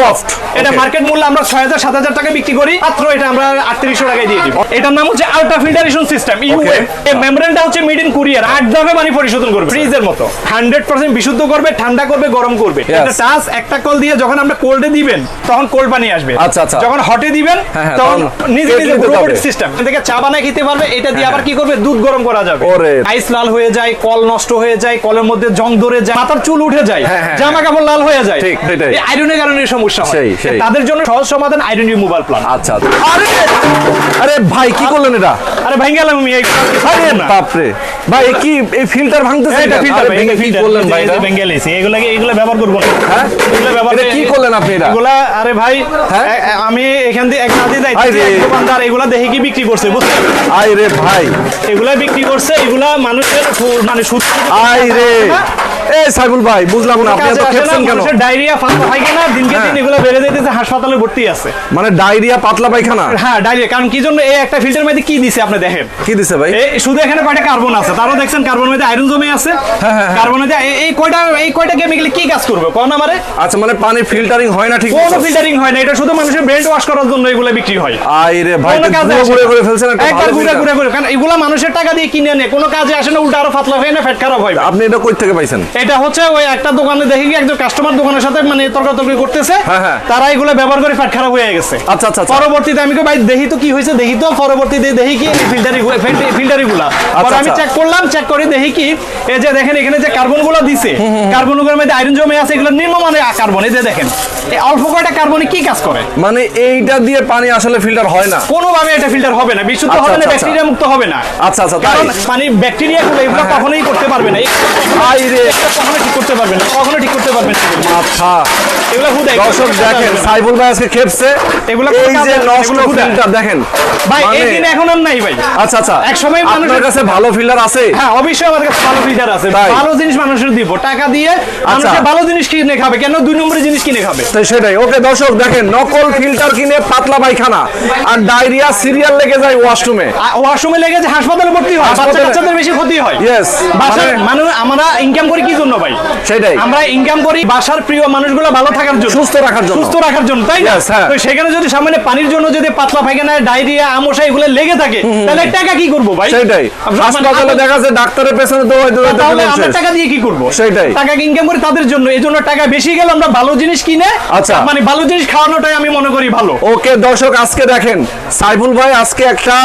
soft, এটা. Market মূল্য আমরা ছয় হাজার সাত হাজার টাকা বিক্রি করি। মাত্র এটা আমরা আটত্রিশশো টাকায় দিয়ে দিব। এটার নাম হচ্ছে আল্ট্রা ফিল্টারেশন সিস্টেম ইউএ এই মেমব্রেনটা হচ্ছে মেড ইন আট ধাপে পানি পরিশোধন করবে। ফ্রিজের মতো। হান্ড্রেড পার্সেন্ট বিশুদ্ধ করবে ঠান্ডা করবে গরম করবে। টাচ একটা কল দিয়ে যখন আমরা কোল্ডে দিবেন তখন কোল্ড পানি আসবে। আচ্ছা, আচ্ছা। যখন হটে দিবেন হ্যাঁ, হ্যাঁ, তখন নিজে নিজে হ্যাঁ, সিস্টেম থেকে চা বানায় খেতে পারবে এটা দিয়ে আবার কি করবে? দুধ গরম করা যাবে। আইস লাল হয়ে যায় কল নষ্ট হয়ে যায় কলের মধ্যে জং ধরে যায় মাথার চুল উঠে যায় হ্যাঁ, হ্যাঁ, জামা কাপড় লাল হয়ে যায়। ঠিক, আয়রনের কারণে সমস্যা হয়। তাদের জন্য সহজ সমাধান আয়রন রিমুভাল প্ল্যান। আচ্ছা আরে আরে ভাই কি করলেন এটা? আরে ভাই গেলাম আমি এই আরে বাপরে। ভাই কি এই ফিল্টার ভাঙতেছে এটা? ফিল্টার ভেঙে কি করলেন ভাই এটা? বেঙ্গেলিস এগুলা এগুলা ব্যবহার করব? না হ্যাঁ? এগুলা ব্যবহার এটা কি করলেন আপনি এটা? এগুলা আরে ভাই হ্যাঁ? আমি এখান দিয়ে এক নাদি যাই দোকানদার এগুলা দেখে কি বিক্রি করছে বুঝছেন? আই রে ভাই। এগুলা বিক্রি করছে এগুলা মানুষের মানে সুদ আই রে এ সাইবুল ভাই বুঝলাম না আপনি এত কাজে আসে না, খেপছেন কেন? ডায়রিয়া ফাঁকা পায়খানা দিনকে দিন। বেড়ে যাইতেছে হাসপাতালে ভর্তি আছে। মানে ডায়রিয়া পাতলা পায়খানা? হ্যাঁ ডায়রিয়া কারণ কি জন্য এই একটা ফিল্টার মধ্যে কি দিছে আপনি দেখেন? কি দিছে ভাই? শুধু এখানে কয়টা কার্বন আছে তারও দেখছেন কার্বন মধ্যে আয়রন জমে আছে। কার্বন মধ্যে এই- এই কয়টা এই কয়টা কেমিক্যালি কি কাজ করবে? কোন আমারে? আচ্ছা মানে পানি ফিল্টারিং হয় না ঠিক কোনো ফিল্টারিং হয় না এটা শুধু মানুষের ব্রেন ওয়াশ করার জন্য এগুলো বিক্রি হয়। ভাই ফেলছেন একবার ঘুরে ঘুরে ঘুরে কারণ এগুলা মানুষের টাকা দিয়ে কিনে আনে কোনো কাজে আসে না উল্টা আরও পাতলা হয়ে না ফ্যাট খারাপ হয়। আপনি এটা কই থেকে পাইছেন? এটা হচ্ছে ওই একটা দোকানে দেখে একজন কাস্টমার দোকানের সাথে মানে তর্কাতর্কি করতেছে। হ্যাঁ, হ্যাঁ। তারা এগুলো ব্যবহার করে ফ্যাট খারাপ হয়ে গেছে। আচ্ছা আচ্ছা আচ্ছা। পরবর্তীতে আমি কই ভাই দেখি তো কি হয়েছে দেখি তো পরবর্তীতে দেখি কি ফিল্টারি ফিল্টারি গুলা আমি আচ্ছা। চেক করলাম চেক করে দেখি কি এই যে দেখেন এখানে যে কার্বনগুলো দিছে কার্বনগুলোর মধ্যে আয়রন জমে আছে এগুলো নিম্নমানের কার্বন এই যে দেখেন। এই অল্প কয়টা কার্বনে কি কাজ করে? মানে এইটা দিয়ে পানি আসলে ফিল্টার হয় না। কোনোভাবে এটা ফিল্টার হবে না বিশুদ্ধ আচ্ছা, হবে না আচ্ছা, ব্যাকটেরিয়া মুক্ত হবে না। আচ্ছা আচ্ছা তাই। কারণ পানি ব্যাকটেরিয়া গুলো এগুলো কখনোই করতে পারবে না। আই রে কখনো ঠিক করতে পারবেন কখনো ঠিক করতে পারবেন আচ্ছা এগুলো দর্শক দেখেন সাইবুল ভাই আজকে খেপছে। এগুলো এই যে নষ্ট ফিল্টার দেখেন ভাই এই মানে- দিন এখন আর নাই ভাই। আচ্ছা আচ্ছা। এক সময় মানুষের- কাছে ভালো ফিল্টার আছে? হ্যাঁ অবশ্যই আমাদের কাছে ভালো ফিল্টার আছে। ভালো জিনিস মানুষের দিব। টাকা দিয়ে মানুষের ভালো জিনিস কিনে খাবে। কেন দুই নম্বরের জিনিস কিনে খাবে? তো সেটাই। ওকে দর্শক দেখেন নকল ফিল্টার কিনে পাতলা পায়খানা আর ডায়রিয়া সিরিয়াল লেগে যায় ওয়াশরুমে। ওয়াশরুমে লেগে যে হাসপাতালে ভর্তি হয় বাচ্চা বেশি ক্ষতি হয়। বাসার মানে- মানুষ আমরা ইনকাম করি কি জন্য ভাই? সেটাই। আমরা ইনকাম করি বাসার প্রিয় মানুষগুলো ভালো থাকার জন্য। সুস্থ রাখার জন্য। সুস্থ রাখার জন্য তাই না? হ্যাঁ। তো সেখানে যদি সামনে পানির জন্য যদি পাতলা পায়খানা ডায়রিয়া আমশা এগুলো লেগে থাকে তাহলে টাকা কি করব ভাই? সেটাই। হাসপাতালে দেখা যায় ডাক্তারের পেছনে তাহলে আমরা টাকা দিয়ে কি করব? সেটাই। টাকা ইনকাম করি তাদের জন্য এই জন্য টাকা বেশি গেলে আমরা ভালো জিনিস কিনে আচ্ছা। মানে ভালো জিনিস খাওয়ানোটাই আমি মনে করি ভালো। ওকে দর্শক আজকে দেখেন সাইফুল ভাই আজকে একটা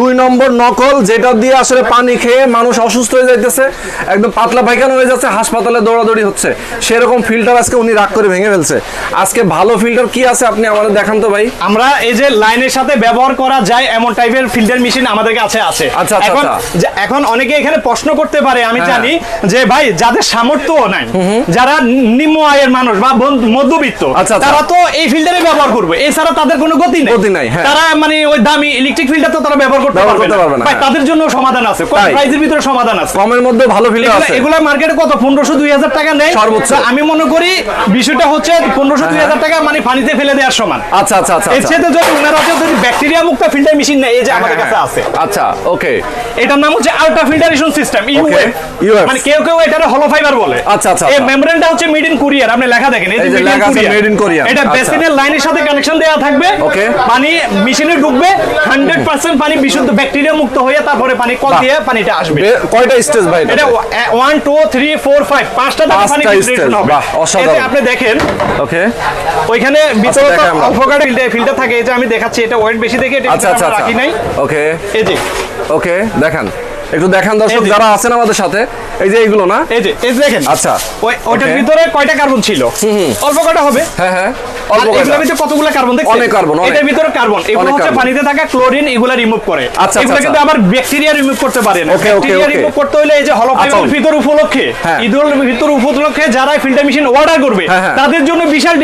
দুই নম্বর নকল যেটা দিয়ে আসলে পানি খেয়ে মানুষ অসুস্থ হয়ে যাইতেছে একদম পাতলা পায়খানা হয়ে যাচ্ছে হাসপাতালে দৌড়াদৌড়ি হচ্ছে। সেরকম ফিল্টার আজকে উনি রাগ করে ভেঙে ফেলছে। আজকে ভালো ফিল্টার কি আছে আপনি আমাদের দেখান তো ভাই আমরা এই যে লাইনের সাথে ব্যবহার করা যায় এমন টাইপের ফিল্টার মেশিন আমাদের কাছে আছে আচ্ছা, আচ্ছা, এখন আচ্ছা। যে- এখন অনেকে এখানে প্রশ্ন করতে পারে আমি হ্যাঁ। জানি যে ভাই যাদের সামর্থ্য নাই যারা নিম্ন আয়ের মানুষ বা মধ্যবিত্ত আচ্ছা। তারা তো এই ফিল্টারে ব্যবহার করবে এছাড়া তাদের কোনো গতি নেই গতি নাই, হ্যাঁ। তারা মানে ওই দামি ইলেকট্রিক ফিল্টার তো তারা ব্যবহার করতে পারবে না ভাই হ্যাঁ। তাদের জন্য সমাধান আছে কম তাই। প্রাইসের ভিতরে সমাধান আছে কমের মধ্যে ভালো ফিল্টার আছে এগুলা মার্কেটে কত পনেরোশো দুই হাজার টাকা নেয় সর্বোচ্চ। আমি মনে করি বিষয়টা হচ্ছে পনেরোশো দুই হাজার টাকা মানে পানিতে ফেলে দেওয়ার সমান আচ্ছা আচ্ছা আচ্ছা এর আচ্ছা। চেয়ে যদি ওনারা যদি ব্যাকটেরিয়া মুক্ত ফিল্টার মেশিন নেই এই যে আমাদের কাছে আছে আচ্ছা ওকে এটার নাম হচ্ছে আল্ট্রা ফিল্টারেশন সিস্টেম ইউএফ মানে কেউ কেউ এটার হলো ফাইবার বলে আচ্ছা, আচ্ছা, এই আচ্ছা। মেমব্রেনটা হচ্ছে মেড ইন কোরিয়ার আপনি লেখা দেখেন এই এই যে যে মেড ইন লেখা আছে কোরিয়ার made in এটা আচ্ছা। বেসিনের লাইনের সাথে কানেকশন দেওয়া থাকবে Okay. পানি মেশিনে ঢুকবে 100% পানি বিশুদ্ধ ব্যাকটেরিয়া মুক্ত হয়ে তারপরে পানি কল। দিয়ে পানিটা আসবে কয়টা স্টেজ ভাই এটা এটা 1 2 3 4 5 পাঁচটা পানি অসাধারণ। আপনি দেখেন ওকে। ওইখানে ভিতরে তো দেখাই ফিল্টার ফিল্টার থাকে এই যে আমি দেখাচ্ছি এটা ওয়েট বেশি দেখে এটা আচ্ছা আচ্ছা আচ্ছা রাখি নাই। ওকে। এই যে। ওকে দেখান। একটু দেখান দর্শক যারা আছেন আমাদের সাথে এই যে এইগুলো না? এই যে এই দেখেন। আচ্ছা। ওই ওটার ভিতরে কয়টা কার্বন ছিল? অল্প কটা হবে? হ্যাঁ হ্যাঁ অল্প কয়টা। ভিতরে কতগুলো কার্বন দেখছেন? অনেক কার্বন। এটার ভিতরে কার্বন। এগুলো হচ্ছে পানিতে থাকা ক্লোরিন এগুলা রিমুভ করে। আচ্ছা, এগুলো আচ্ছা, কিন্তু আচ্ছা। আবার ব্যাকটেরিয়া রিমুভ করতে পারে না। ব্যাকটেরিয়া রিমুভ করতে হলে এই যে আচ্ছা। ভিতর উপলক্ষে হ্যাঁ। ঈদুল ভিতর উপলক্ষে যারা ফিল্টার মেশিন অর্ডার করবে হ্যাঁ, হ্যাঁ। তাদের জন্য বিশাল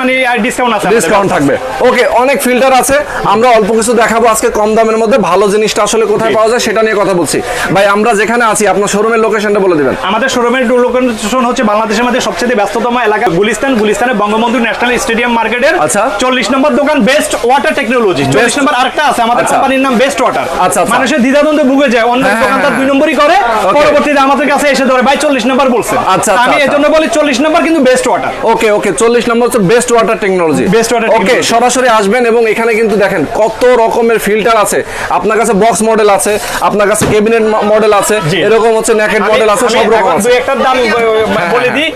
মানে ডিসকাউন্ট আছে ডিসকাউন্ট থাকবে। ওকে অনেক ফিল্টার আছে। আমরা অল্প কিছু দেখাবো আজকে কম দামের মধ্যে। ভালো জিনিসটা আসলে কোথায় পাওয়া যায় সেটা নিয়ে কথা বলছি। ভাই আমরা যেখানে আছি আপনার শোরুমের লোকেশনটা বলে দিবেন। আমাদের শোরুমের লোকেশন হচ্ছে বাংলাদেশের মধ্যে সবচেয়ে ব্যস্ততম এলাকা গুলিস্তান। গুলিস্তানে বঙ্গবন্ধু ন্যাশনাল স্টেডিয়াম মার্কেটের আচ্ছা। চল্লিশ নম্বর দোকান বেস্ট ওয়াটার টেকনোলজি চল্লিশ নম্বর আরেকটা আছে আমাদের আচ্ছা। কোম্পানির নাম বেস্ট ওয়াটার আচ্ছা, আচ্ছা। মানুষের দ্বিধাদ্বন্দ্বে ভুগে যায় অন্য হ্যাঁ, হ্যাঁ, দোকানদার হ্যাঁ। দুই নম্বরই করে পরবর্তীতে আমাদের কাছে এসে ধরে ভাই চল্লিশ নম্বর বলছে। আচ্ছা, আমি আচ্ছা, এই জন্য বলি চল্লিশ নম্বর কিন্তু বেস্ট ওয়াটার ওকে ওকে চল্লিশ নম্বর হচ্ছে best water technology Best water okay সরাসরি আসবেন এবং এখানে কিন্তু দেখেন কত রকমের ফিল্টার আছে। আপনার কাছে বক্স মডেল আছে আপনার কাছে কেবিনেট মডেল আছে এরকম হচ্ছে ন্যাকেট মডেল আছে সব রকম আছে। দুই একটার দাম হ্যাঁ, বলে হ্যাঁ। দিই।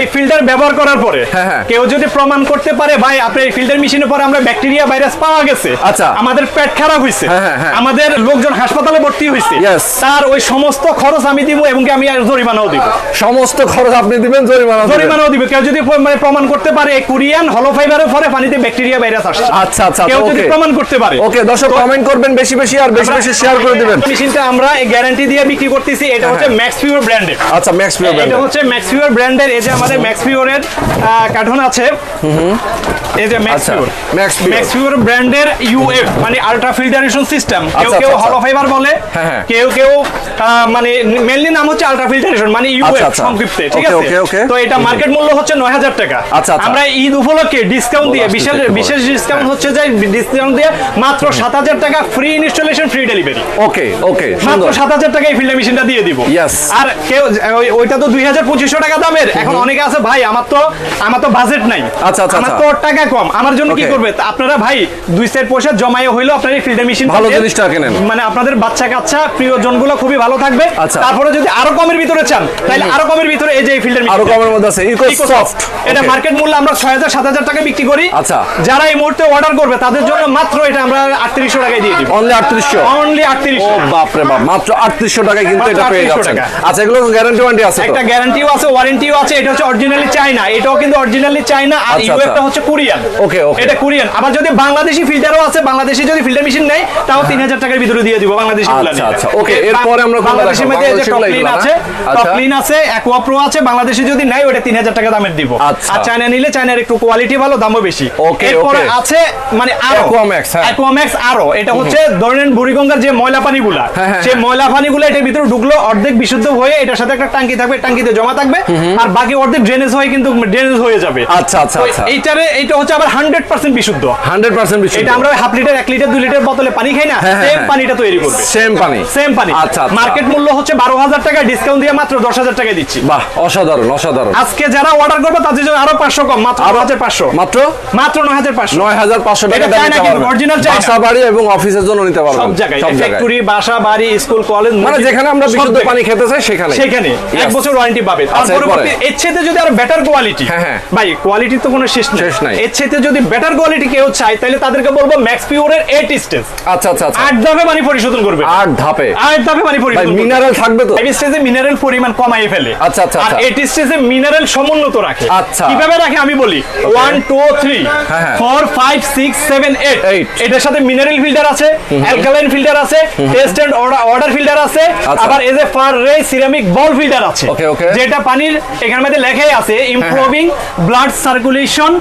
এই ফিল্টার ব্যবহার করার পরে হ্যাঁ, হ্যাঁ। কেউ যদি প্রমাণ করতে পারে ভাই আপনার এই ফিল্টার মেশিনের পরে আমরা ব্যাকটেরিয়া ভাইরাস পাওয়া গেছে। আচ্ছা। আমাদের পেট খারাপ হয়েছে হ্যাঁ, হ্যাঁ, হ্যাঁ। আমাদের লোকজন হাসপাতালে ভর্তি হয়েছে তার ওই সমস্ত খরচ আমি দিব এবং আমি আর জরিমানাও দিব। সমস্ত খরচ আপনি দিবেন জরিমানা। জরিমানাও দিব। কেউ যদি মানে প্রমাণ করতে পারে এই কোরিয়ান হলো ফাইবারের পরে পানিতে ব্যাকটেরিয়া ভাইরাস আসছে। আচ্ছা আচ্ছা কেউ যদি প্রমাণ করতে পারে। ওকে দর্শক কমেন্ট করবেন বেশি বেশি আর বেশি বেশি শেয়ার করে দিবেন। মেশিনটা আমরা এই গ্যারান্টি দিয়ে বিক্রি করতেছি এটা হচ্ছে হ্যাঁ। ম্যাক্স পিওর ব্র্যান্ডের আচ্ছা ম্যাক্স পিওর এটা হচ্ছে ম্যাক্স পিওর ব্র্যান্ডের এই যে আমাদের ম্যাক্স পিওরের কার্টন আছে। এই যে ম্যাক্স আচ্ছা, pure Max Pure। Max pure ব্র্যান্ডের ইউএফ মানে আল্ট্রা ফিল্টারেশন সিস্টেম কেউ আচ্ছা, কেউ আচ্ছা, হলো ফাইবার বলে হ্যাঁ, হ্যাঁ। কেউ কেউ মানে মেনলি নাম হচ্ছে আল্ট্রা ফিল্টারেশন মানে ইউএফ আচ্ছা। সংক্ষিপ্তে ঠিক আছে? okay, okay। তো এটা মার্কেট মূল্য হচ্ছে 9000 টাকা। আচ্ছা, আচ্ছা। আমরা ঈদ উপলক্ষে ডিসকাউন্ট দিয়ে বিশেষ বিশেষ ডিসকাউন্ট হচ্ছে যে ডিসকাউন্ট দিয়ে মাত্র 7000 টাকা free installation free delivery okay okay সুন্দর। সাত হাজার টাকা এই ফিল্টার মেশিনটা দিয়ে দিব। আর কেউ ওইটা তো দুই হাজার পঁচিশশো টাকা দামের। এখন অনেকে আছে ভাই আমার তো আমার তো বাজেট নাই। আচ্ছা, আচ্ছা, আমার আচ্ছা। তো টাকা কম। আমার জন্য কি করবে? আপনারা ভাই দুই সেট পয়সা জমায়ে হইল আপনার এই ফিল্টার মেশিন ভালো জিনিসটা কেনেন। মানে আপনাদের বাচ্চা কাচ্চা খুবই ভালো থাকবে। আচ্ছা। তারপরে যদি আরও কমের ভিতরে চান তাহলে আরও কমের ভিতরে এই যে এই ফিল্টার আরও কমের মধ্যে আছে ইকো সফট এটা মার্কেট মূল্য আমরা ছয় হাজার সাত হাজার টাকা বিক্রি করি। আচ্ছা। যারা এই মুহূর্তে অর্ডার করবে তাদের জন্য মাত্র এটা আমরা আটত্রিশশো টাকায় দিয়ে দিব। অনলি আটত্রিশশো। অনলি ও আটত্রিশশো বাপ রে বাপ মাত্র আটত্রিশশো টাকায় কিন্তু এটা পেয়ে যাচ্ছেন আচ্ছা এগুলো গ্যারান্টি ওয়ারেন্টি আছে একটা গ্যারান্টিও আছে ওয়ারেন্টিও আছে এটা হচ্ছে অরিজিনালি এটাও কিন্তু অরিজিনালি আর আচ্ছা, ইউএফটা আচ্ছা। হচ্ছে কোরিয়ান Okay, okay. এটা কোরিয়ান আবার যদি বাংলাদেশি ফিল্টারও আছে বাংলাদেশি যদি ফিল্টার মেশিন নেই তাও তিন হাজার টাকার ভিতরে দিয়ে দিব বাংলাদেশি গুলা আচ্ছা, নিলে। আচ্ছা, এরপরে আমরা দেখাবো? মধ্যে যে বাংলাদেশি টপ ক্লিন আছে না? টপ। ক্লিন আছে অ্যাকোয়া প্রো আছে বাংলাদেশে যদি নাই ওটা তিন হাজার টাকা দামের দিব। আর চায়না নিলে চায়নার একটু কোয়ালিটি ভালো দামও বেশি Okay, এরপরে আছে মানে আরও হ্যাঁ। আরও এটা হচ্ছে ধরেন বুড়িগঙ্গার যে ময়লা পানিগুলা হ্যাঁ, হ্যাঁ, সেই ময়লা পানিগুলো এটার ভিতরে ঢুকলো অর্ধেক বিশুদ্ধ হয়ে এটার সাথে একটা টাঙ্কি থাকবে টাঙ্কিতে জমা থাকবে আর বাকি অর্ধেক ড্রেনেজ হয়ে কিন্তু ড্রেনেজ হয়ে যাবে। আচ্ছা আচ্ছা আচ্ছা। এইটারে এইটা হচ্ছে আবার হান্ড্রেড পার্সেন্ট বিশুদ্ধ। হান্ড্রেড পার্সেন্ট এটা আমরা হাফ লিটার এক লিটার দুই লিটার বোতলে পানি খাই না হ্যাঁ, হ্যাঁ, সেম হ্যাঁ। পানিটা তৈরি করবে। সেম পানি। সেম পানি। আচ্ছা আচ্ছা। মার্কেট মূল্য হচ্ছে বারো হাজার টাকা ডিসকাউন্ট দিয়ে মাত্র দশ হাজার টাকা দিচ্ছি। বাহ অসাধারণ অসাধারণ। আজকে যারা অর্ডার করবে তাদের জন্য আরও পাঁচশো কম মাত্র আরও হাজার পাঁচশো। মাত্র? মাত্র নয় হাজার পাঁচশো। নয় হাজার পাঁচশো টাকা এটা কিন্তু, পারবেন। বাসা বাড়ি এবং অফিসের জন্য নিতে পারবেন। সব জায়গায় ফ্যাক্টরি বাসা বাড়ি স্কুল কলেজ মানে যেখানে আমরা বিশুদ্ধ পানি খেতে চাই সেখানে। সেখানে এক বছর ওয়ারেন্টি পাবে আর এর যদি আরও বেটার কোয়ালিটি হ্যাঁ। ভাই কোয়ালিটি তো কোনো শেষ নেই। শেষ নাই। এর যদি বেটার কোয়ালিটি কেউ চায় তাহলে তাদেরকে বলব ম্যাক্স পিওরের স্টেজ আচ্ছা আচ্ছা আট ধাপে পানি পরিশোধন করবে। আট ধাপে? আট ধাপে পানি পরিশোধন মিনারেল থাকবে তো? স্টেজে মিনারেল পরিমাণ ফেলে। আচ্ছা, আচ্ছা, আর আচ্ছা। এইট স্টেজে মিনারেল সমুন্নত রাখে। আচ্ছা। কীভাবে রাখে আমি বলি? ওয়ান টু থ্রি হ্যাঁ, হ্যাঁ। Four five six seven eight Eight। এটার সাথে মিনারেল ফিল্টার আছে অ্যালকালাইন ফিল্টার আছে টেস্ট এন্ড অর্ডার ফিল্টার আছে আচ্ছা। আবার as a far ray ceramic ball filter আছে. যেটা পানির এখানের মধ্যে লেখাই আছে improving blood circulation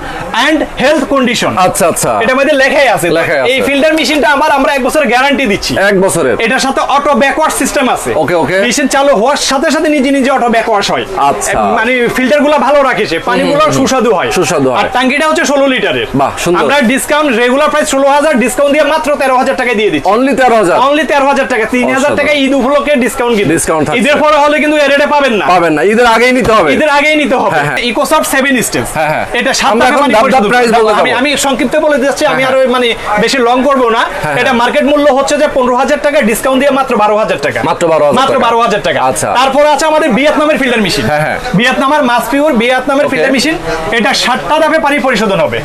and health condition আচ্ছা আচ্ছা এটার মধ্যে লেখাই আছে এই ফিল্টার মেশিনটা আমার আমরা এক বছরের গ্যারান্টি দিচ্ছি এক বছরের এটার সাথে অটো ব্যাকওয়ার্ড সিস্টেম আছে Okay, okay. মেশিন চালু হওয়ার সাথে সাথে নিজে নিজে অটো ব্যাকওয়ার্ড হয় আচ্ছা। মানে ফিল্টারগুলো ভালো রাখে সে পানিগুলো সুস্বাদু হয় সুস্বাদু হয়। আর টাঙ্কিটা হচ্ছে ষোলো লিটারের বাহ, সুন্দর। আমরা ডিসকাউন্ট রেগুলার প্রাইস ষোলো হাজার ডিসকাউন্ট দিয়ে মাত্র তেরো হাজার টাকা দিয়ে দিচ্ছি অনলি তেরো হাজার অনলি তেরো হাজার টাকা তিন হাজার অসাধারণ। টাকা ঈদ উপলক্ষে ডিসকাউন্ট কিন্তু Discount থাকছে। ঈদের পরে হলে কিন্তু এর রেটে পাবেন না পাবেন না ঈদের আগেই নিতে হবে ঈদের আগেই নিতে হবে হ্যাঁ, হ্যাঁ। ইকোসফট সেভেন স্টেজ হ্যাঁ, হ্যাঁ। এটা টাকা। বলে আমি আমি সংক্ষিপ্ত বলে দিচ্ছি আমি আর মানে বেশি লং করব না হ্যাঁ, এটা মার্কেট মূল্য হচ্ছে যে পনেরো হাজার টাকা ডিসকাউন্ট দিয়ে মাত্র বারো হাজার টাকা মাত্র 12,000 মাত্র টাকা। বারো হাজার টাকা আচ্ছা। তারপর আছে আমাদের ভিয়েতনামের ফিল্টার মেশিন হ্যাঁ, হ্যাঁ। ভিয়েতনামের মাস পিওর ভিয়েতনামের ফিল্টার মেশিন এটা ধাপে পানি পরিশোধন হবে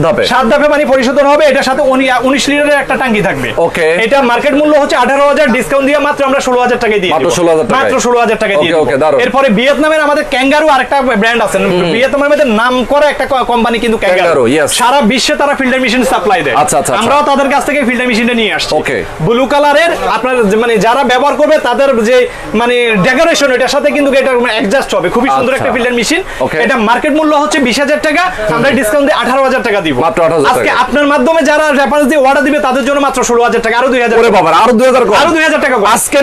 ধাপে সাত ধাপে পানি পরিশোধন হবে এটার সাথে উনিশ লিটারের একটা টাঙ্কি থাকবে Okay. এটা মার্কেট মূল্য হচ্ছে আঠারো হাজার ডিসকাউন্ট দিয়ে মাত্র আমরা ষোলো হাজার টাকা দিয়ে মাত্র দিব। 16,000 মাত্র ষোলো হাজার টাকা দিয়ে Okay, দিব। okay, দারুণ। এরপরে ভিয়েতনামের আমাদের ক্যাঙ্গারু আরেকটা ব্র্যান্ড আছে। ভিয়েতনামের মধ্যে নাম করা একটা কোম্পানি কিন্তু ক্যাঙ্গারু। সারা বিশ্বে তারা ফিল্টার মেশিন সাপ্লাই দেয়। আচ্ছা, আচ্ছা, আচ্ছা। আমরাও তাদের কাছ থেকে ফিল্টার মেশিনটা নিয়ে আসছি। Okay. ব্লু কালারের আপনার মানে যারা ব্যবহার করবে তাদের যে মানে ডেকোরেশন এটার সাথে কিন্তু এটা অ্যাডজাস্ট হবে। খুবই সুন্দর আচ্ছা। একটা ফিল্টার মেশিন এটা মার্কেট মূল্য হচ্ছে বিশ হাজার টাকা। আমরা ডিসকাউন্ট দিয়ে আঠারো হাজার টাকা দিব। মাত্র 18,000 আজকে আপনার মাধ্যমে যারা রেফারেন্স দিয়ে অর্ডার দিবে তাদের জন্য মাত্র ষোলো হাজার টাকা। আরও দুই হাজার আরও দুই হাজার আরও দুই হাজার টাকা আজকে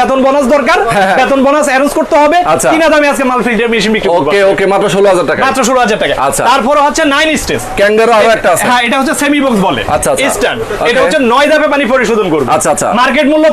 বেতন বোনাস দরকার। হ্যাঁ, হ্যাঁ। বেতন বোনাস অ্যারেঞ্জ করতে হবে। আচ্ছা। কিনা দামে আজকে মাল ফিল্টার মেশিন বিক্রি করব। ওকে ওকে মাত্র ষোলো হাজার টাকা। মাত্র ষোলো হাজার টাকা। আচ্ছা। তারপরে হচ্ছে নাইন স্টেজ ক্যাঙ্গারো আরও একটা আছে। হ্যাঁ এটা হচ্ছে সেমি বক্স বলে। আচ্ছা, আচ্ছা। স্ট্যান্ড এটা হচ্ছে নয় ধাপে পানি পরিশোধন করবে। আচ্ছা, আচ্ছা। মার্কেট মূল্য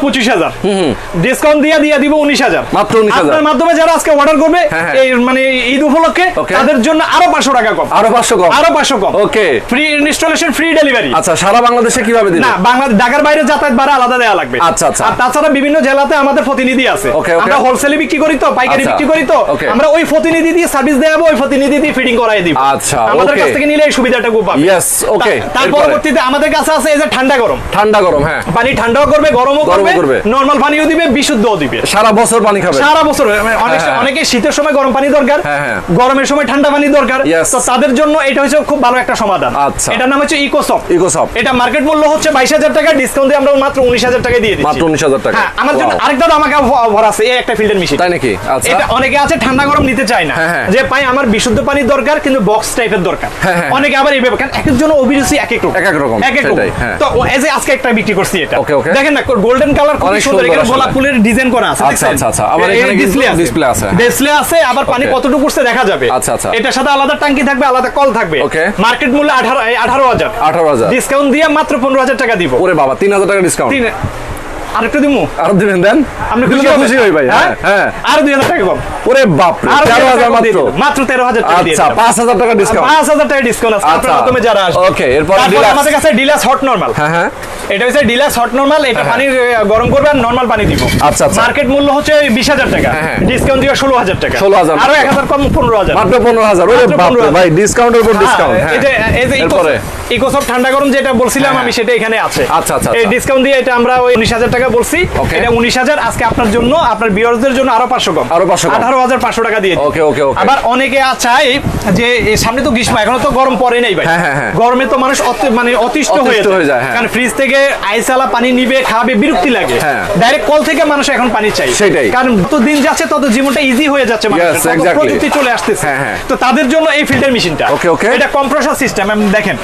ডিসকাউন্ট দিয়ে দিয়ে দিব উনিশ হাজার। মাত্র 19,000 আপনার মাধ্যমে যারা আজকে অর্ডার করবে। এই মানে ঈদ উপলক্ষে. তাদের জন্য আরও পাঁচশো টাকা কম। আরও পাঁচশো কম। আরও পাঁচশো কম। Okay free installation free delivery আচ্ছা সারা বাংলাদেশে কীভাবে না বাংলাদেশ ঢাকার বাইরে যাতায়াত ভাড়া আলাদা দেওয়া লাগবে। আচ্ছা, আচ্ছা। আর তাছাড়া বিভিন্ন জেলাতে আমাদের প্রতিনিধি আছে. আমরা হোলসেলে বিক্রি করি তো পাইকারি আচ্ছা, বিক্রি করি তো। আমরা ওই প্রতিনিধি দিয়ে সার্ভিস ওই প্রতিনিধি দিয়ে ফিটিং করাই দিব। আচ্ছা, আমাদের কাছ থেকে নিলে এই সুবিধাটুকু পাবে। Yes, okay. তা- তার পরবর্তীতে আমাদের কাছে আছে এই যে ঠান্ডা গরম। ঠান্ডা গরম হ্যাঁ। পানি ঠান্ডাও করবে গরমও করবে। নরমাল পানিও দিবে বিশুদ্ধও দিবে। সারা বছর পানি খাবে। সারা বছর মানে অনেক হ্যাঁ, হ্যাঁ। অনেকে শীতের সময় গরম পানি দরকার হ্যাঁ, হ্যাঁ। গরমের সময় ঠান্ডা পানি দরকার। তো তাদের জন্য এটা হচ্ছে খুব ভালো একটা সমাধান। আচ্ছা। এটার নাম হচ্ছে ইকোসফট ইকোসফট এটা মার্কেট মূল্য হচ্ছে বাইশ হাজার টাকা ডিসকাউন্ট দিয়ে আমরা মাত্র উনিশ হাজার টাকা দিয়ে দিচ্ছি মাত্র 19,000 টাকা। আমার জন্য Wow. আরেকটা আমাকে অফার আছে এই একটা ফিল্টার মেশিন তাই নাকি আচ্ছা এটা অনেকে আছে ঠান্ডা গরম নিতে চায় না। যে পাই আমার বিশুদ্ধ পানির দরকার কিন্তু বক্স টাইপের দরকার। অনেকে আবার এইভাবে কারণ এক একজন অভিরুচি এক এক রকম এক এক রকম, এক এক রকম হ্যাঁ। তো এই যে আজকে একটা বিক্রি করছি এটা Okay, okay. দেখেন না গোল্ডেন কালার খুব সুন্দর সুন্দর এখানে গোলাপ ফুলের ডিজাইন করা আছে আচ্ছা, আচ্ছা, আচ্ছা। আবার এখানে ডিসপ্লে আছে display আছে, হ্যাঁ। ডিসপ্লে আছে আবার পানি কতটুকু দেখা যাবে আচ্ছা, আচ্ছা। এটার সাথে আলাদা টাঙ্কি থাকবে আলাদা কল থাকবে. মার্কেট মূল্য হাজার আঠারো হাজার ডিসকাউন্ট দিয়ে মাত্র পনেরো হাজার টাকা দিব ওরে বাবা তিন হাজার টাকা ডিসকাউন্ট আরেকটু দিমু? আরও দিবেন দেন। আপনি খুশি খুশি হই ভাই হ্যাঁ হ্যাঁ? আর দুই হাজার টাকা কম ওরে বাপ রে আর তেরো হাজার মাত্র। মাত্র তেরো হাজার টাকা আচ্ছা হাজার টাকা ডিসকাউন্ট হাজার টাকা ডিসকাউন্ট আছে। আপনার আচ্ছা। যারা আসবে Okay, এরপরে তারপর আমাদের কাছে ডিলাস হট নরমাল হ্যাঁ হ্যাঁ। এটা হচ্ছে ডিলাস হট নরমাল এটা হ্যাঁ, পানি গরম করবে আর নরমাল পানি দিব। আচ্ছা, আচ্ছা। মার্কেট মূল্য হচ্ছে বিশ হাজার টাকা। হ্যাঁ, হ্যাঁ। ডিসকাউন্ট দিয়ে ষোলো হাজার টাকা। 16,000 আরও এক হাজার কম পনেরো হাজার। মাত্র পনেরো হাজার। ওরে মাত্র বাপ রে ভাই ডিসকাউন্টের উপর ডিসকাউন্ট হ্যাঁ এই যে এই যে এরপরে। ইকোসফট ঠান্ডা গরম যেটা বলছিলাম হ্যাঁ, আমি সেটা এখানে আছে। আচ্ছা, আচ্ছা, এই আচ্ছা। ডিসকাউন্ট দিয়ে এটা আমরা ওই উনিশ হাজার টাকা বলছি এটা উনিশ হাজার আজকে আপনার জন্য আপনার বিয়ারদের জন্য আরও পাঁচশো কম আরও 500 কম। আঠারো হাজার পাঁচশো টাকা দিয়ে ওকে ওকে ওকে আবার অনেকে চায় যে সামনে তো গ্রীষ্ম এখনও তো গরম পড়ে নাই ভাই হ্যাঁ, হ্যাঁ, হ্যাঁ। গরমে তো মানুষ মানে অতিষ্ঠ হয়ে যায়। কারণ ফ্রিজ থেকে আইসালা পানি নিবে খাবে বিরক্তি লাগে। ডাইরেক্ট কল থেকে মানুষ এখন পানি চাই সেটাই। কারণ যত দিন যাচ্ছে তত জীবনটা ইজি হয়ে যাচ্ছে. প্রযুক্তি চলে আসতেছে। তো তাদের জন্য এই ফিল্টার মেশিনটা Okay, okay. এটা কম্প্রেসার সিস্টেম আমি দেখেন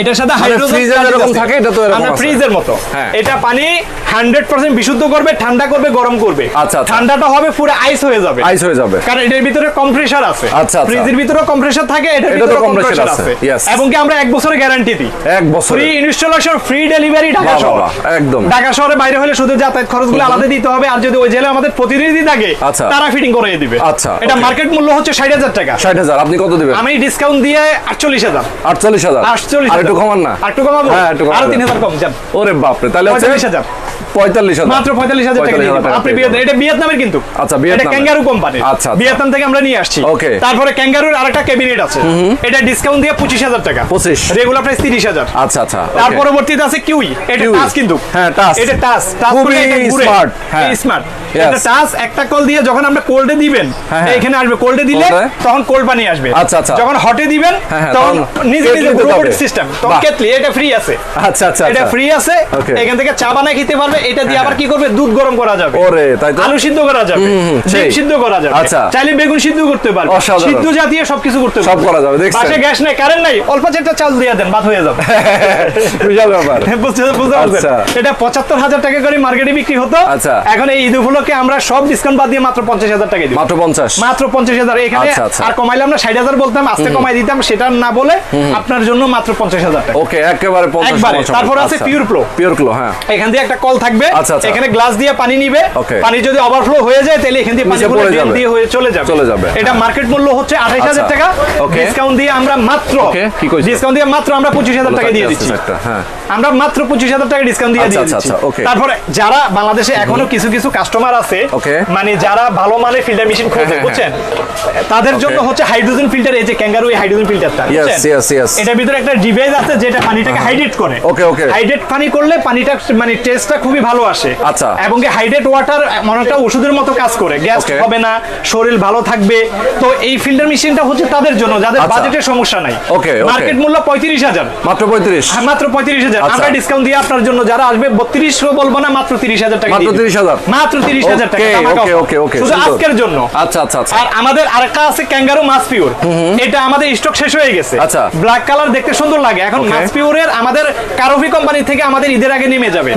এটার সাথে হাইড্রোজেন ফ্রিজে থাকে, এটা তো আমরা ফ্রিজের মতো হ্যাঁ। এটা পানি 100% বিশুদ্ধ করবে ঠান্ডা করবে গরম করবে। আচ্ছা, আচ্ছা। ঠান্ডাটা হবে পুরো আইস হয়ে যাবে। আইস হয়ে যাবে। কারণ এটার ভিতরে কম্প্রেসার আছে। আচ্ছা। ফ্রিজের ভিতরে কম্প্রেসার থাকে এটার ভিতরে কম্প্রেসার আছে, এবং কি আমরা এক বছরের গ্যারান্টি দিই? এক বছর free installation free delivery Dhaka শহর। একদম। ঢাকা শহরে বাইরে হলে শুধু যাতায়াত খরচগুলো আলাদা দিতে হবে আর যদি ওই জেলে আমাদের প্রতিনিধি থাকে আচ্ছা। তারা ফিটিং করে দিবে। আচ্ছা, এটা মার্কেট মূল্য হচ্ছে ষাট হাজার টাকা। ষাট হাজার আপনি কত দিবেন? আমি ডিসকাউন্ট দিয়ে আটচল্লিশ হাজার। আটচল্লিশ আর একটু কমান না? আর একটু কমাবো? হ্যাঁ একটু আরও হাজার কম যান। ওরে বাপ রে তাহলে হচ্ছে পঁয়তাল্লিশ হাজার। পঁয়তাল্লিশ হাজার মাত্র পঁয়তাল্লিশ হাজার টাকা দিয়ে 45,000 দিবো। আপনি এটা ভিয়েতনামের কিন্তু। আচ্ছা, এটা ক্যাঙ্গারু কোম্পানি আচ্ছা, আচ্ছা। ভিয়েতনাম থেকে আমরা নিয়ে আসছি। Okay. তারপরে ক্যাঙ্গারুর আরেকটা ক্যাবিনেট আছে। এটা ডিসকাউন্ট দিয়ে পঁচিশ হাজার টাকা। 25 রেগুলার প্রাইস তিরিশ হাজার। আচ্ছা আচ্ছা তার পরবর্তীতে আছে কিউই। এটা টাচ কিন্তু। হ্যাঁ, touch। এটা টাচ। টাচ খুবই হ্যাঁ। স্মার্ট এটা টাচ একটা কল দিয়ে যখন আমরা কোল্ডে দিবেন হ্যাঁ, হ্যাঁ। এখানে আসবে। কোল্ডে দিলে তখন কোল্ড পানি আসবে। আচ্ছা, আচ্ছা। যখন হটে দিবেন হ্যাঁ, তখন নিজে নিজে রোবট সিস্টেম তখন কেটলি এটা ফ্রি আছে। আচ্ছা আচ্ছা এটা আচ্ছা। ফ্রি আছে। এখান থেকে চা বানায় খেতে পারবে এটা দিয়ে আবার কি করবে? দুধ গরম করা যাবে। ওরে তাই তো? আলু সিদ্ধ করা যাবে। ডিম সিদ্ধ করা যাবে। আচ্ছা। চাইলে বেগুন সিদ্ধ করতে পারবে। সিদ্ধ জাতীয় সবকিছু করতে সব করা যাবে, দেখছেন? পাশে গ্যাস নাই কারেন্ট নাই অল্প একটা চাল দিয়ে দেন ভাত হয়ে যাবে। বিশাল ব্যাপার। বুঝতে বুঝতে আচ্ছা। এটা পঁচাত্তর হাজার টাকা করে মার্কেটে বিক্রি হতো। আচ্ছা। এখন এই ঈদ উপলক্ষে আমরা সব ডিসকাউন্ট বাদ দিয়ে মাত্র পঞ্চাশ হাজার টাকা দিই মাত্র পঞ্চাশ। মাত্র পঞ্চাশ হাজার। এখানে আচ্ছা, আচ্ছা। আর কমাইলে আমরা ষাট হাজার বলতাম আস্তে কমাই দিতাম সেটা না বলে আপনার জন্য মাত্র পঞ্চাশ হাজার টাকা। ওকে একেবারে পঞ্চাশ একবারে। তারপর আছে Pure Flow। পিওর ক্লো হ্যাঁ। এখান দিয়ে একটা কল থাকবে আচ্ছা, আচ্ছা। এখানে গ্লাস দিয়ে পানি নিবে। পানি যদি ওভারফ্লো হয়ে যায় তাহলে এখান দিয়ে পানিগুলো পড়ে ড্রেন দিয়ে হয়ে চলে যাবে। চলে যাবে, এটা হ্যাঁ। মার্কেট মূল্য হচ্ছে আঠাইশ হাজার আচ্ছা। টাকা। ডিসকাউন্ট দিয়ে আমরা মাত্র কি কইছো? ডিসকাউন্ট দিয়ে মাত্র আমরা পঁচিশ হাজার টাকা দিয়ে দিচ্ছি। একটা হ্যাঁ। আমরা মাত্র পঁচিশ হাজার টাকা ডিসকাউন্ট দিয়ে আচ্ছা, আচ্ছা, দিচ্ছি। আচ্ছা, okay. তারপরে যারা বাংলাদেশে এখনও কিছু কিছু কাস্টমার আছে মানে যারা ভালো মানের ফিল্টার মেশিন খোঁজে হ্যাঁ, বুঝছেন? তাদের জন্য হচ্ছে হাইড্রোজেন ফিল্টার এই যে ক্যাঙ্গারু এই হাইড্রোজেন ফিল্টারটা. এটার ভিতরে একটা ডিভাইস আছে যেটা পানিটাকে হাইড্রেট করে। Okay, okay. হাইড্রেট পানি করলে পানিটা মানে টেস্টটা খুবই ভালো আসে আচ্ছা। এবং হাইড্রেট ওয়াটার একটা ওষুধের মতো কাজ করে গ্যাস হবে না শরীর ভালো থাকবে তো এই ফিল্টার মেশিনটা হচ্ছে তাদের জন্য যাদের আচ্ছা। বাজেটের সমস্যা নাই okay. মার্কেট মূল্য পঁয়ত্রিশ হাজার মাত্র পঁয়ত্রিশ হ্যাঁ, মাত্র পঁয়ত্রিশ হাজার আচ্ছা। আমরা ডিসকাউন্ট দিয়ে আপনার জন্য যারা আসবে বত্রিশ বলব না মাত্র তিরিশ হাজার টাকা মাত্র দিবো। 30,000? মাত্র তিরিশ হাজার টাকা offer। okay, okay, শুধু আজকের জন্য আচ্ছা আচ্ছা আচ্ছা আর আমাদের আরেকটা আছে ক্যাঙ্গারু মাছ পিওর এটা আমাদের স্টক শেষ হয়ে গেছে আচ্ছা। ব্ল্যাক কালার দেখতে সুন্দর লাগে এখন. মাছ পিওরের আমাদের কারোফি কোম্পানি থেকে আমাদের ঈদের আগে নেমে যাবে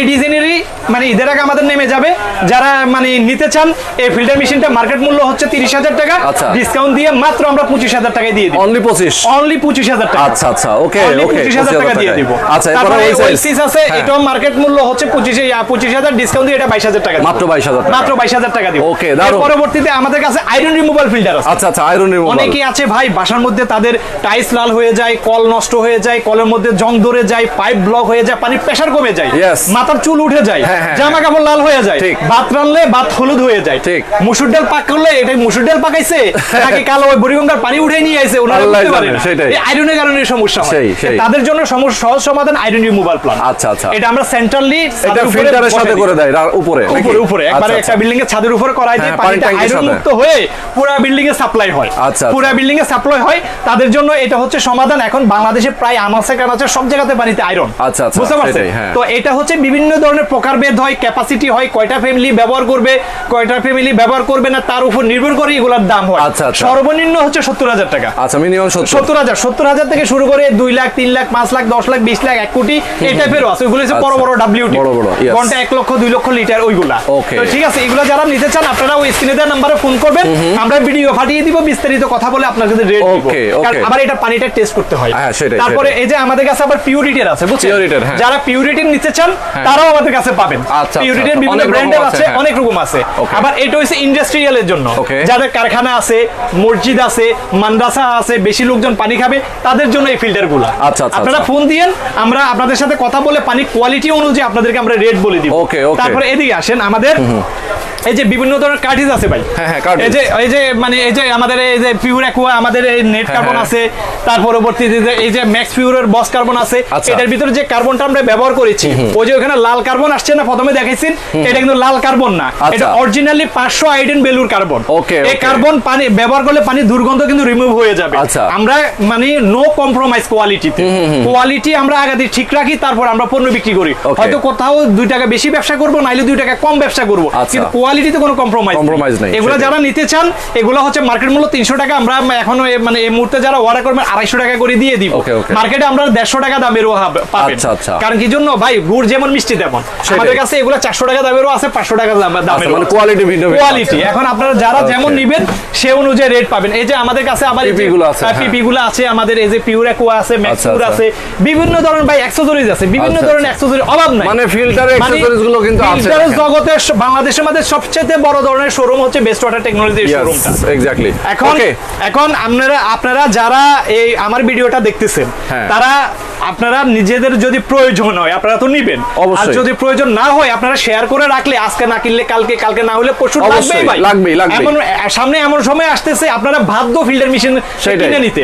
এই- এই ডিজাইন সিজনেরই মানে ঈদের আগে আমাদের নেমে যাবে। যারা মানে নিতে চান এই ফিল্টার মেশিনটা মার্কেট মূল্য হচ্ছে তিরিশ হাজার টাকা। আচ্ছা। ডিসকাউন্ট দিয়ে মাত্র আমরা পঁচিশ হাজার টাকায় দিয়ে দিই অনলি পঁচিশ? অনলি পঁচিশ হাজার টাকা। আচ্ছা আচ্ছা ওকে ওকে 25,000 টাকা দিয়ে দিব। আচ্ছা তারপরে ওই আছে হ্যাঁ। এটাও মার্কেট মূল্য হচ্ছে পঁচিশে পঁচিশ হাজার ডিসকাউন্ট দিয়ে এটা বাইশ হাজার টাকা মাত্র 22,000 টাকা। মাত্র বাইশ হাজার টাকা দিব। এর পরবর্তীতে আমাদের কাছে আয়রন রিমুভাল ফিল্টার আছে। আচ্ছা আচ্ছা আয়রন রিমুভাল অনেকেই আছে ভাই বাসার মধ্যে তাদের টাইলস লাল হয়ে যায় কল নষ্ট হয়ে যায় কলের মধ্যে জং ধরে যায় পাইপ ব্লক হয়ে যায় পানির প্রেসার কমে যায়। Yes. মাথার চুল উঠে যায় হ্যাঁ, হ্যাঁ, জামা কাপড় লাল হয়ে যায় ভাত রানলে ভাত হলুদ হয়ে যায়। ঠিক। মুসুর ডাল পাক করলে এটা মুসুর ডাল পাকাইছে নাকি কালো ওই বুড়িগঙ্গার পানি উঠে নিয়ে আইছে ওনারা বুঝতে পারে না। এই আয়রনের কারণে সমস্যা হয়। তাদের জন্য সমস্যা সহজ সমাধান আয়রন রিমুভাল প্ল্যান আচ্ছা, আচ্ছা। এটা আমরা সেন্ট্রালি এটা ফিল্টারের সাথে করে দেয় রা- উপরে উপরে উপরে। একবারে আচ্ছা, একটা আচ্ছা। বিল্ডিং এর ছাদের উপরে করাই দিয়ে হ্যাঁ, পানিটা আয়রন মুক্ত হয়ে পুরো বিল্ডিং এ সাপ্লাই হয়। আচ্ছা, আচ্ছা। পুরো বিল্ডিং এ সাপ্লাই হয়। তাদের জন্য এটা হচ্ছে সমাধান। এখন বাংলাদেশে প্রায় আমাসে কানাচে সব জায়গাতে পানিতে আয়রন আচ্ছা, আচ্ছা, বুঝতে পারছেন? হ্যাঁ। তো এটা হচ্ছে বিভিন্ন ধরনের প্রকারভেদ হয় ক্যাপাসিটি হয় কয়টা ফ্যামিলি ব্যবহার করবে কয়টা ফ্যামিলি ব্যবহার করবে না তার উপর নির্ভর করে এগুলোর দাম হয়। আচ্ছা, আচ্ছা। সর্বনিম্ন হচ্ছে সত্তর হাজার টাকা। আচ্ছা মিনিমাম সত্তর। হাজার সত্তর হাজার থেকে শুরু করে দুই লাখ তিন লাখ পাঁচ লাখ দশ লাখ বিশ লাখ এক কোটি এই টাইপেরও আছে। ওইগুলো হচ্ছে বড় আচ্ছা। বড় ডাব্লিউটি বড় বড়, ঘণ্টা এক লক্ষ দুই লক্ষ লিটার ওইগুলা. তো ঠিক আছে এগুলো যারা নিতে চান আপনারা ওই স্ক্রিনে দেওয়ার নাম্বারে ফোন করবেন। আমরা ভিডিও ফাটিয়ে দিব বিস্তারিত কথা বলে আপনাদের রেট দিব। Okay, কারণ আবার এটা পানিটা টেস্ট করতে হয়। হ্যাঁ, তারপরে এই যে আমাদের কাছে আবার পিউরিটির আছে বুঝছেন? হ্যাঁ। যারা পিউরিটির নিতে চান তারাও আমাদের কাছে পাবেন আচ্ছা, পিউরিটির আচ্ছা। বিভিন্ন ব্র্যান্ডের আছে, হ্যাঁ। অনেক রকম আছে আবার এটা হচ্ছে ইন্ডাস্ট্রিয়ালের জন্য যাদের কারখানা আছে মসজিদ আছে মাদ্রাসা আছে বেশি লোকজন পানি খাবে তাদের জন্য এই আচ্ছা, আচ্ছা, আপনারা আচ্ছা। ফোন দিয়েন আমরা আপনাদের সাথে কথা বলে পানি কোয়ালিটি অনুযায়ী আপনাদেরকে আমরা রেট বলে দিব. তারপরে এদিকে আসেন আমাদের এই যে বিভিন্ন ধরনের কার্টিজ আছে ভাই হ্যাঁ, হ্যাঁ। এই যে এই যে মানে এই যে আমাদের এই যে পিউর অ্যাকোয়া আমাদের এই নেট কার্বন। আছে তার পরবর্তীতে এই যে ম্যাক্স পিউরের বস কার্বন আছে আচ্ছা। এটার ভিতরে যে কার্বনটা আমরা ব্যবহার করেছি ওই যে ওখানে লাল কার্বন আসছে না প্রথমে দেখাইছেন এটা কিন্তু লাল কার্বন না। আচ্ছা। এটা অরিজিনালি পাঁচশো আইডেন বেলুর কার্বন। Okay, এই কার্বন পানি ব্যবহার করলে পানি দুর্গন্ধ কিন্তু রিমুভ হয়ে যাবে। আচ্ছা। আমরা মানে নো কম্প্রোমাইজ কোয়ালিটিতে কোয়ালিটি আমরা আগে দিয়ে ঠিক রাখি তারপর আমরা পণ্য বিক্রি করি। হয়তো কোথাও দুই টাকা বেশি ব্যবসা করব নাইলে দুই টাকা কম ব্যবসা করব। আচ্ছা। কিন্তু কোয়ালিটিতে কোনো কম্প্রোমাইজ Compromise নেই, এগুলো যারা নিতে চান এগুলো হচ্ছে মার্কেট মূল্য তিনশো টাকা আমরা এখন মানে এই মুহূর্তে যারা অর্ডার করবেন আড়াইশো টাকা করে দিয়ে দিব. মার্কেটে আমরা দেড়শো টাকা দামেরও হাব- পাবেন। কারণ কি জন্য? ভাই গুড় যেমন মিষ্টি তেমন। আমাদের কাছে এগুলো চারশো টাকা দামেরও আছে পাঁচশো টাকা দাম- আচ্ছা মানে কোয়ালিটি ভিন্ন কোয়ালিটি এখন আপনারা যারা যেমন নিবেন সে অনুযায়ী রেট পাবেন। এই যে আমাদের কাছে আবার PP গুলো আছে, হ্যাঁ। পিপি গুলো আছে আমাদের এই যে পিউর অ্যাকোয়া আছে আচ্ছা, আচ্ছা। আছে বিভিন্ন ধরনের ভাই অ্যাক্সেসরিজ আছে। বিভিন্ন ধরনের। অ্যাক্সেসরি অভাব নাই। মানে ফিল্টারের অ্যাক্সেসরিজগুলো কিন্তু আছে ফিল্টারের জগতে বাংলাদেশের মধ্যে সবচেয়ে বড় ধরনের শোরুম হচ্ছে বেস্ট ওয়াটার টেকনোলজি শোরুমটা এক্স্যাক্টলি এখন এখন আপনারা আপনারা যারা এই আমার ভিডিওটা দেখতেছেন হ্যাঁ। তারা আপনারা নিজেদের যদি প্রয়োজন হয় আপনারা তো নিবেন। অবশ্যই। যদি প্রয়োজন না হয় আপনারা শেয়ার করে রাখলে আজকে না কিনলে কালকে কালকে না হলে পরশু লাগবেই ভাই। লাগবেই, লাগবেই। এমন সামনে এমন সময় আসতেছে আপনারা বাধ্য ফিল্টার মেশিন কিনে নিতে।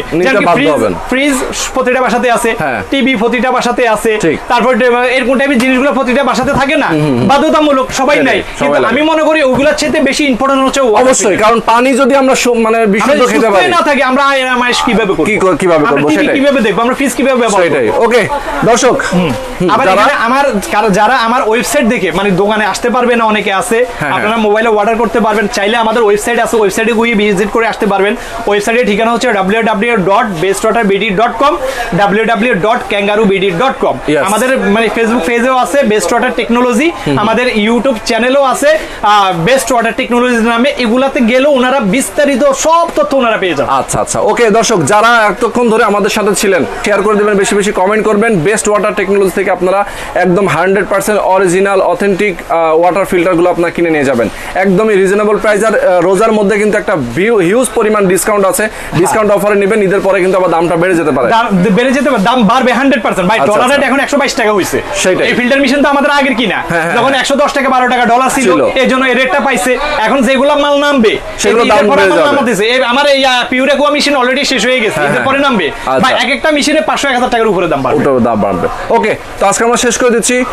ফ্রিজ প্রতিটা বাসাতে আছে হ্যাঁ। টিভি প্রতিটা বাসাতে আছে তারপর এরকম টাইপের জিনিসগুলো প্রতিটা বাসাতে থাকে না বাধ্যতামূলক সবাই নাই কিন্তু আমি মনে করি ওগুলোর চেয়ে বেশি ইম্পর্টেন্ট হচ্ছে অবশ্যই কারণ পানি যদি আমরা মানে বিশুদ্ধ খেতে পারি। না থাকে আমরা আরামাইশ কীভাবে করব? কি কীভাবে করব? সেটাই। কীভাবে দেখব? আমরা ফ্রিজ কীভাবে ব্যবহার করব? ওকে দর্শক আবার আমার যারা আমার ওয়েবসাইট দেখে মানে দোকানে আসতে পারবে না অনেকে আছে হ্যাঁ। আপনারা মোবাইলে অর্ডার করতে পারবেন চাইলে আমাদের ওয়েবসাইট আছে ওয়েবসাইটে গিয়ে ভিজিট করে আসতে পারবেন। ওয়েবসাইটের ঠিকানা হচ্ছে W W dot best water BD dot com W W dot Kangaroo BD dot com আমাদের মানে ফেসবুক পেজেও আছে বেস্ট ওয়াটার টেকনোলজি আমাদের ইউটিউব চ্যানেলও আছে বেস্ট ওয়াটার টেকনোলজি নামে এগুলাতে গেলেও ওনারা বিস্তারিত সব তথ্য ওনারা পেয়ে যাবেন। আচ্ছা আচ্ছা। ওকে দর্শক যারা এতক্ষণ ধরে আমাদের সাথে ছিলেন শেয়ার করে দেবেন বেশি বেশি কমেন্ট করবেন। বেস্ট ওয়াটার টেকনোলজি থেকে আপনারা একদম hundred percent original authentic water ফিল্টারগুলো আপনারা কিনে নিয়ে যাবেন একদমই রিজনেবল প্রাইস আর রোজার মধ্যে কিন্তু একটা হিউজ পরিমাণ ডিসকাউন্ট আছে ডিসকাউন্ট অফারে নেবেন ঈদের পরে কিন্তু আবার দামটা বেড়ে যেতে পারে বেড়ে যেতে পারে দাম বাড়বে হান্ড্রেড পার্সেন্ট ভাই আচ্ছা, ডলার রেট আচ্ছা। এখন একশো বাইশ টাকা হয়েছে সেটাই। এই ফিল্টার মেশিন তো আমাদের আগের কিনা হ্যাঁ, হ্যাঁ, যখন হ্যাঁ। একশো দশ টাকা বারো টাকা ডলার ছিল। এই জন্য এই রেটটা পাইছে এখন যেগুলো মাল নামবে সেগুলো দাম বেড়ে যাবে। আমার এই পিউরে কোয়া মেশিন অলরেডি শেষ হয়ে গেছে ঈদের। পরে নামবে আচ্ছা। ভাই এক একটা মেশিনে পাঁচশো এক হাজার টাকার উপরে দাম বাড়বে দাম বাড়বে ওকে তো আজকে আমরা শেষ করে দিচ্ছি.